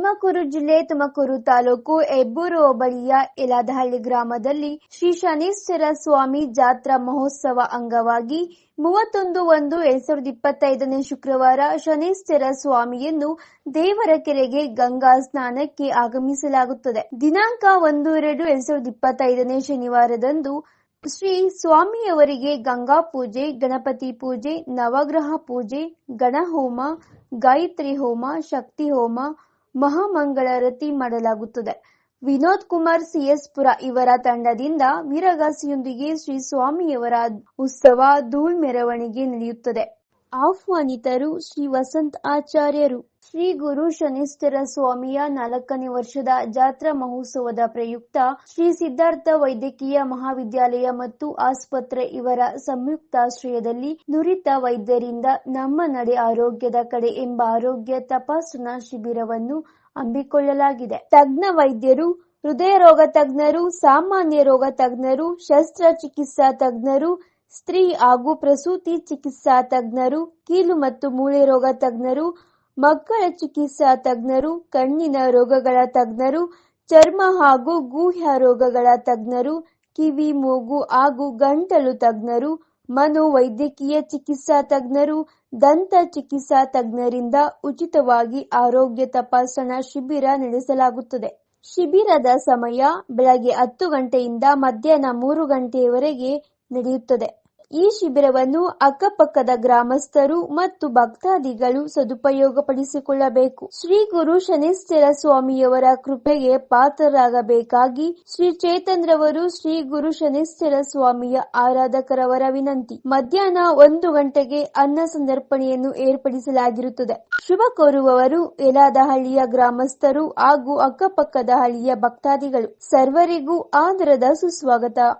ತುಮಕೂರು ಜಿಲ್ಲೆ, ತುಮಕೂರು ತಾಲೂಕು ಹೆಬ್ಬೂರು ಹೋಬಳಿಯ ಎಲಾದಹಳ್ಳಿ ಗ್ರಾಮದಲ್ಲಿ ಶ್ರೀ ಶನೀಶ್ವರ ಸ್ವಾಮಿ ಜಾತ್ರಾ ಮಹೋತ್ಸವ ಅಂಗವಾಗಿ ಮೂವತ್ತೊಂದು ಒಂದು ಎರಡ್ ಸಾವಿರದ ಇಪ್ಪತ್ತೈದನೇ ಶುಕ್ರವಾರ ಶನೀಶ್ವರ ಸ್ವಾಮಿಯನ್ನು ದೇವರ ಕೆರೆಗೆ ಗಂಗಾ ಸ್ನಾನಕ್ಕೆ ಆಗಮಿಸಲಾಗುತ್ತದೆ. ದಿನಾಂಕ ಒಂದು ಎರಡು ಎರಡ್ ಸಾವಿರದ ಇಪ್ಪತ್ತೈದನೇ ಶನಿವಾರದಂದು ಶ್ರೀ ಸ್ವಾಮಿಯವರಿಗೆ ಗಂಗಾ ಪೂಜೆ, ಗಣಪತಿ ಪೂಜೆ, ನವಗ್ರಹ ಪೂಜೆ, ಗಣಹೋಮ, ಗಾಯತ್ರಿ ಹೋಮ, ಶಕ್ತಿ ಹೋಮ ಮಹಾಮಂಗಳಾರತಿ ಮಾಡಲಾಗುತ್ತದೆ. ವಿನೋದ್ ಕುಮಾರ್ ಸಿಎಸ್ ಪುರ ಇವರ ತಂಡದಿಂದ ವೀರಗಾಸಿಯೊಂದಿಗೆ ಶ್ರೀ ಸ್ವಾಮಿಯವರ ಉತ್ಸವ ಧೂಳ್ ಮೆರವಣಿಗೆ ನಡೆಯುತ್ತದೆ. ಆಹ್ವಾನಿತರು ಶ್ರೀ ವಸಂತ ಆಚಾರ್ಯರು. ಶ್ರೀ ಗುರು ಶನಿಶ್ಚರ ಸ್ವಾಮಿಯ ನಾಲ್ಕನೇ ವರ್ಷದ ಜಾತ್ರಾ ಮಹೋತ್ಸವದ ಪ್ರಯುಕ್ತ ಶ್ರೀ ಸಿದ್ಧಾರ್ಥ ವೈದ್ಯಕೀಯ ಮಹಾವಿದ್ಯಾಲಯ ಮತ್ತು ಆಸ್ಪತ್ರೆ ಇವರ ಸಂಯುಕ್ತಾಶ್ರಯದಲ್ಲಿ ನುರಿತ ವೈದ್ಯರಿಂದ ನಮ್ಮ ನಡೆ ಆರೋಗ್ಯದ ಕಡೆ ಎಂಬ ಆರೋಗ್ಯ ತಪಾಸಣಾ ಶಿಬಿರವನ್ನು ಹಮ್ಮಿಕೊಳ್ಳಲಾಗಿದೆ. ತಜ್ಞ ವೈದ್ಯರು, ಹೃದಯ ರೋಗ ತಜ್ಞರು, ಸಾಮಾನ್ಯ ರೋಗ ತಜ್ಞರು, ಶಸ್ತ್ರಚಿಕಿತ್ಸಾ ತಜ್ಞರು ಸ್ತ್ರೀ ಹಾಗೂ ಪ್ರಸೂತಿ ಚಿಕಿತ್ಸಾ ತಜ್ಞರು, ಕೀಲು ಮತ್ತು ಮೂಳೆ ರೋಗ ತಜ್ಞರು, ಮಕ್ಕಳ ಚಿಕಿತ್ಸಾ ತಜ್ಞರು, ಕಣ್ಣಿನ ರೋಗಗಳ ತಜ್ಞರು, ಚರ್ಮ ಹಾಗೂ ಗೂಹ್ಯ ರೋಗಗಳ ತಜ್ಞರು, ಕಿವಿ, ಮೂಗು ಹಾಗೂ ಗಂಟಲು ತಜ್ಞರು, ಮನೋವೈದ್ಯಕೀಯ ಚಿಕಿತ್ಸಾ ತಜ್ಞರು, ದಂತ ಚಿಕಿತ್ಸಾ ತಜ್ಞರಿಂದ ಉಚಿತವಾಗಿ ಆರೋಗ್ಯ ತಪಾಸಣಾ ಶಿಬಿರ ನಡೆಸಲಾಗುತ್ತದೆ. ಶಿಬಿರದ ಸಮಯ ಬೆಳಗ್ಗೆ ಹತ್ತು ಗಂಟೆಯಿಂದ ಮಧ್ಯಾಹ್ನ ಮೂರು ಗಂಟೆಯವರೆಗೆ ನಡೆಯುತ್ತದೆ. ಈ ಶಿಬಿರವನ್ನು ಅಕ್ಕಪಕ್ಕದ ಗ್ರಾಮಸ್ಥರು ಮತ್ತು ಭಕ್ತಾದಿಗಳು ಸದುಪಯೋಗಪಡಿಸಿಕೊಳ್ಳಬೇಕು. ಶ್ರೀ ಗುರು ಶನಿಸ್ಥಿರ ಸ್ವಾಮಿಯವರ ಕೃಪೆಗೆ ಪಾತ್ರರಾಗಬೇಕಾಗಿ ಶ್ರೀ ಚೇತನ್ರವರು ಶ್ರೀ ಗುರು ಶನಿಸ್ಥಿರ ಸ್ವಾಮಿಯ ಆರಾಧಕರವರ ವಿನಂತಿ. ಮಧ್ಯಾಹ್ನ ಒಂದು ಗಂಟೆಗೆ ಅನ್ನ ಸಂದರ್ಪಣೆಯನ್ನು ಏರ್ಪಡಿಸಲಾಗಿರುತ್ತದೆ. ಶುಭ ಕೋರುವವರು ಯಲಾದಹಳ್ಳಿಯ ಗ್ರಾಮಸ್ಥರು ಹಾಗೂ ಅಕ್ಕಪಕ್ಕದ ಹಳ್ಳಿಯ ಭಕ್ತಾದಿಗಳು. ಸರ್ವರಿಗೂ ಆದರದ ಸುಸ್ವಾಗತ.